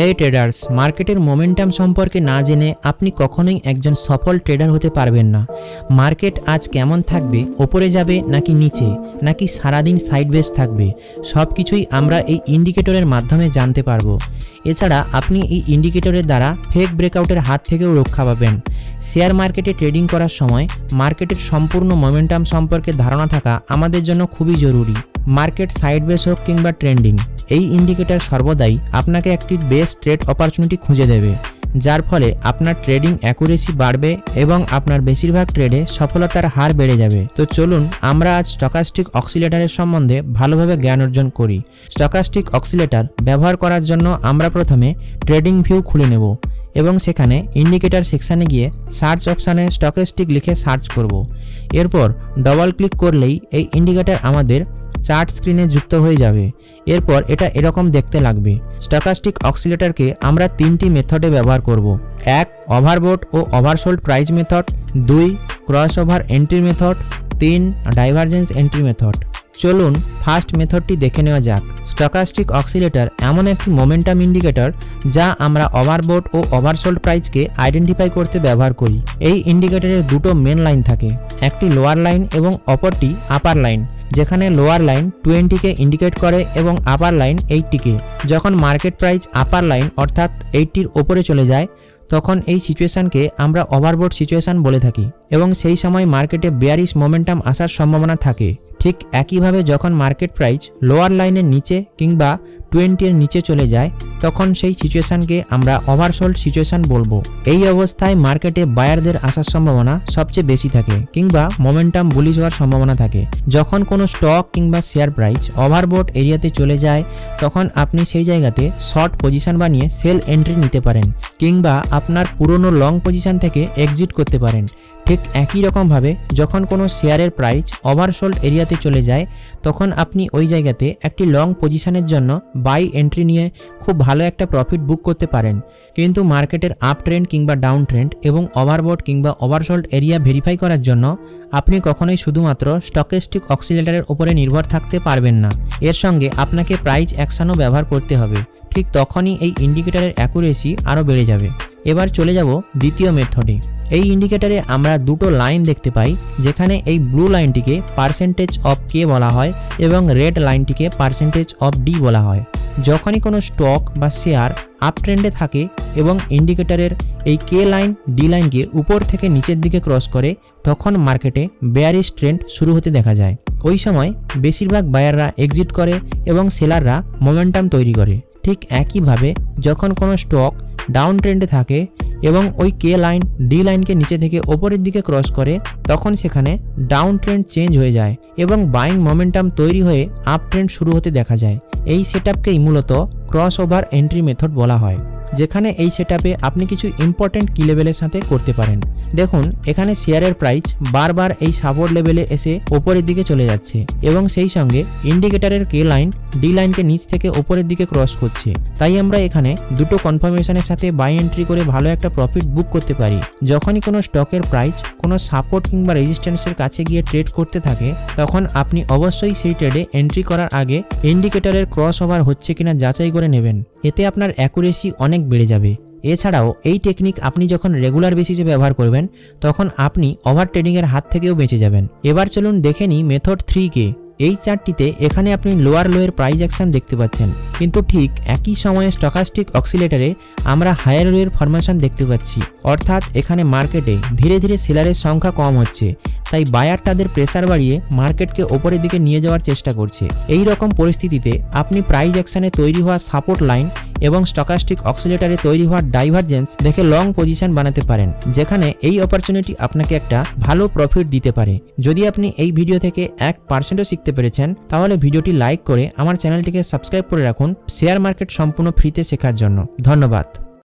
হে traders মার্কেটের momentum সম্পর্কে না জেনে আপনি কখনোই একজন সফল ট্রেডার হতে পারবেন না। মার্কেট আজ কেমন থাকবে, ওপরে যাবে নাকি নিচে, নাকি সারাদিন সাইড বেস থাকবে সব কিছুই আমরা এই ইন্ডিকেটরের মাধ্যমে জানতে পারব। এছাড়া আপনি এই ইন্ডিকেটরের দ্বারা ফেক ব্রেকআউটের হাত থেকেও রক্ষা পাবেন। শেয়ার মার্কেটে ট্রেডিং করার সময় মার্কেটের সম্পূর্ণ মোমেন্টাম সম্পর্কে ধারণা থাকা আমাদের জন্য খুবই জরুরি। মার্কেট সাইড বেস হোক কিংবা ট্রেন্ডিং, এই ইন্ডিকেটর সর্বদাই আপনাকে একটি বেস্ট ট্রেড অপরচুনিটি খুঁজে দেবে, যার ফলে আপনার ট্রেডিং অ্যাকুরেসি বাড়বে এবং আপনার বেশিরভাগ ট্রেডে সফলতার হার বেড়ে যাবে। তো চলুন, আমরা আজ স্টকাস্টিক অক্সিলেটারের সম্বন্ধে ভালোভাবে জ্ঞান অর্জন করি। স্টকাস্টিক অক্সিলেটার ব্যবহার করার জন্য আমরা প্রথমে ট্রেডিং ভিউ খুলে নেব এবং সেখানে ইন্ডিকেটর সেকশানে গিয়ে সার্চ অপশানে স্টকেস্টিক লিখে সার্চ করব। এরপর ডবল ক্লিক করলেই এই ইন্ডিকেটর আমাদের চার্ট স্ক্রিনে যুক্ত হয়ে যাবে। এরপর এটা এরকম দেখতে লাগবে। স্টকাস্টিক অক্সিলেটরকে আমরা তিনটি মেথডে ব্যবহার করব। এক ওভারবোট ও ওভারসোল্ড প্রাইস মেথড দুই ক্রস ওভার এন্ট্রি মেথড তিন ডাইভারজেন্স এন্ট্রি মেথড চলুন ফার্স্ট মেথডটি দেখে নেওয়া যাক। স্টকাস্টিক অক্সিলেটর এমন একটি মোমেন্টাম ইন্ডিকেটর যা আমরা ওভারবোট ও ওভারসোল্ড প্রাইসকে আইডেন্টিফাই করতে ব্যবহার করি। এই ইন্ডিকেটরের দুটো মেন লাইন থাকে। একটি লোয়ার লাইন এবং অপরটি আপার লাইন যেখানে লোয়ার লাইন টোয়েন্টিকে ইন্ডিকেট করে এবং আপার লাইন এইটটিকে যখন মার্কেট প্রাইস আপার লাইন অর্থাৎ এইটটির ওপরে চলে যায়, তখন এই সিচুয়েশনকে আমরা ওভারবোর্ড সিচুয়েশন বলে থাকি এবং সেই সময় মার্কেটে বেয়ারিশ মোমেন্টাম আসার সম্ভাবনা থাকে। ঠিক একইভাবে যখন মার্কেট প্রাইস লোয়ার লাইনের নিচে কিংবা টোয়েন্টির নিচে চলে যায় তখন সেই সিচুয়েশনকে আমরা ওভারসোল্ড সিচুয়েশন বলব। এই অবস্থায় মার্কেটে বায়ারদের আসার সম্ভাবনা সবচেয়ে বেশি থাকে কিংবা মোমেন্টাম বুলিশ হওয়ার সম্ভাবনা থাকে। যখন কোনো স্টক কিংবা শেয়ার প্রাইস ওভারবোট এরিয়াতে চলে যায়, তখন আপনি সেই জায়গাতে শর্ট পজিশন বানিয়ে সেল এন্ট্রি নিতে পারেন কিংবা আপনার পুরনো লং পজিশন থেকে এক্সিট করতে পারেন। ঠিক একই রকমভাবে যখন কোনো শেয়ারের প্রাইস ওভারসোল্ড এরিয়াতে চলে যায়, তখন আপনি ওই জায়গাতে একটি লং পজিশনের জন্য বাই এন্ট্রি নিয়ে খুব ভালো একটা প্রফিট বুক করতে পারেন। কিন্তু মার্কেটের আপ ট্রেন্ড কিংবা ডাউন ট্রেন্ড এবং ওভারবোর্ড কিংবা ওভারসোল্ড এরিয়া ভেরিফাই করার জন্য আপনি কখনোই শুধুমাত্র স্টকেস্টিক অক্সিলেটারের উপরে নির্ভর থাকতে পারবেন না। এর সঙ্গে আপনাকে প্রাইজ অ্যাকশানও ব্যবহার করতে হবে। ঠিক তখনই এই ইন্ডিকেটারের অ্যাকুরেসি আরও বেড়ে যাবে। এবার চলে যাব দ্বিতীয় মেথডে এই ইন্ডিকেটারে আমরা দুটো লাইন দেখতে পাই, যেখানে এই ব্লু লাইনটিকে পার্সেন্টেজ অফ কে বলা হয় এবং রেড লাইনটিকে পার্সেন্টেজ অফ ডি বলা হয়। যখনই কোনো স্টক বা শেয়ার আপ ট্রেন্ডে থাকে এবং ইন্ডিকেটারের এই কে লাইন ডি লাইনকে উপর থেকে নিচের দিকে ক্রস করে, তখন মার্কেটে বেয়ারিশ ট্রেন্ড শুরু হতে দেখা যায়। ওই সময় বেশিরভাগ বায়াররা এক্সিট করে এবং সেলাররা মোমেন্টাম তৈরি করে। ঠিক একইভাবে যখন কোনো স্টক ডাউন ট্রেন্ডে থাকে এবং ওই কে লাইন ডি লাইনকে নিচে থেকে ওপরের দিকে ক্রস করে, তখন সেখানে ডাউন ট্রেন্ড চেঞ্জ হয়ে যায় এবং বাইং মোমেন্টাম তৈরি হয়ে আপ ট্রেন্ড শুরু হতে দেখা যায়। এই সেটআপকেই মূলত ক্রস ওভার এন্ট্রি মেথড বলা হয়। যেখানে এই সেটআপে আপনি কিছু ইম্পর্টেন্ট কি লেভেলের সাথে করতে পারেন। দেখুন, এখানে শেয়ারের প্রাইস বারবার এই সাপোর্ট লেভেলে এসে ওপরের দিকে চলে যাচ্ছে এবং সেই সঙ্গে ইন্ডিকেটরের কে লাইন ডি লাইনকে নিচ থেকে ওপরের দিকে ক্রস করছে। তাই আমরা এখানে দুটো কনফার্মেশনের সাথে বাই এন্ট্রি করে ভালো একটা প্রফিট বুক করতে পারি। যখনই কোনো স্টকের প্রাইস কোনো সাপোর্ট কিংবা রেজিস্ট্যান্সের কাছে গিয়ে ট্রেড করতে থাকে, তখন আপনি অবশ্যই সেই ট্রেডে এন্ট্রি করার আগে ইন্ডিকেটরের ক্রস ওভার হচ্ছে কিনা যাচাই করে নেবেন। এতে আপনার অ্যাকুরেসি অনেক বেড়ে যাবে। এছাড়াও এই টেকনিক আপনি যখন রেগুলার বেসিসে ব্যবহার করবেন, তখন আপনি ওভার ট্রেডিংয়ের হাত থেকেও বেঁচে যাবেন। এবার চলুন দেখে নিই মেথড থ্রি কে। এই চার্টটিতে এখানে আপনি লোয়ার লোয়ের প্রাইস অ্যাকশন দেখতে পাচ্ছেন। কিন্তু ঠিক একই সময়ে স্টকাস্টিক অক্সিলেটারে আমরা হায়ার লোয়ের ফরমেশন দেখতে পাচ্ছি। অর্থাৎ এখানে মার্কেটে ধীরে ধীরে সেলারের সংখ্যা কম হচ্ছে। তাই বায়ার তাদের প্রেসার বাড়িয়ে মার্কেটকে ওপরের দিকে নিয়ে যাওয়ার চেষ্টা করছে। এই রকম পরিস্থিতিতে আপনি প্রাইজ অ্যাকশনে তৈরি হওয়া সাপোর্ট লাইন এবং স্টকাস্টিক অক্সিলেটারে তৈরি হওয়া ডাইভারজেন্স দেখে লং পজিশন বানাতে পারেন, যেখানে এই অপরচুনিটি আপনাকে একটা ভালো প্রফিট দিতে পারে। যদি আপনি এই ভিডিও থেকে এক পার্সেন্টও শিখতে পেরেছেন, তাহলে ভিডিওটি লাইক করে আমার চ্যানেলটিকে সাবস্ক্রাইব করে রাখুন শেয়ার মার্কেট সম্পূর্ণ ফ্রিতে শেখার জন্য। ধন্যবাদ।